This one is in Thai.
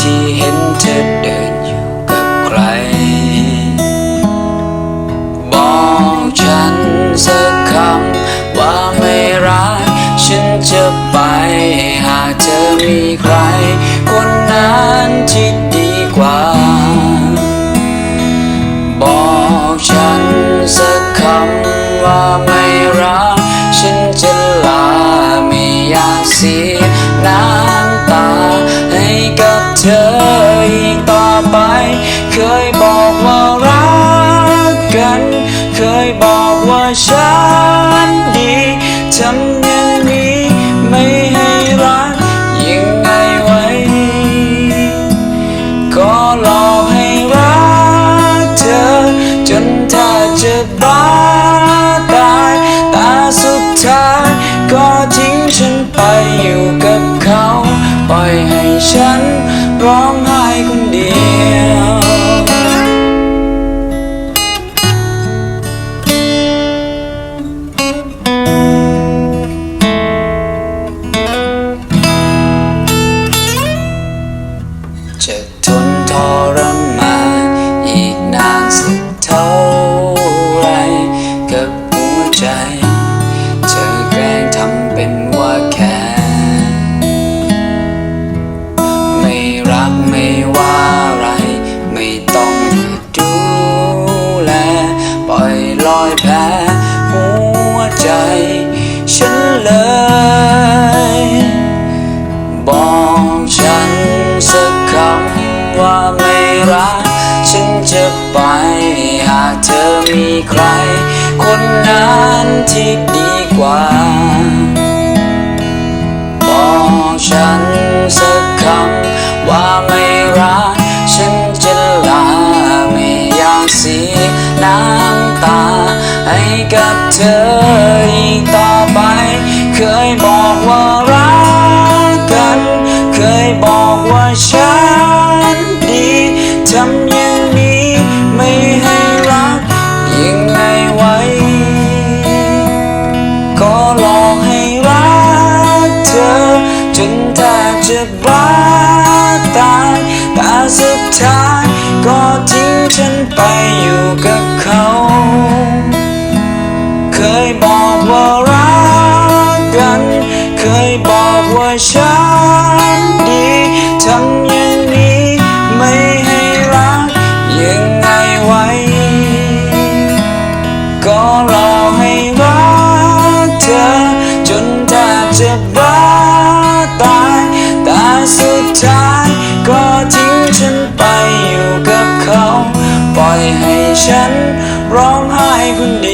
ที่เห็นเธอเดินอยู่กับใคร บอกฉันสักคำว่าไม่รัก ฉันจะไปหาเธอมีใคร คนนั้นที่ดีกว่า บอกฉันสักคำว่าไม่รัก ฉันจะลาไม่อยากเสีย เธออีกต่อไป เคยบอกว่ารักกัน เคยบอกว่าฉันดีทำอย่างนี้ไม่ให้รักยังไงไว้ ก็หลอกให้รักเธอ จนถ้าจะบ้าต ร้ แผลอยแพ้หัวใจ ฉันเลย บอกฉันสักคำว่าไม่รัก ฉันจะไปหากเธอมีใคร คนนั้นที่ กับเธออีกต่อไป เคยบอกว่ารักกัน เคยบอกว่าฉันดีทำอย่างนี้ไม่ให้รักยังไงไว้ ก็หลอกให้รักเธอจนแทบจะบ้าตายแต่สุดท้ายก็ทิ้งฉันไปอยู่กับ ฉันร้องไห้คนเดียว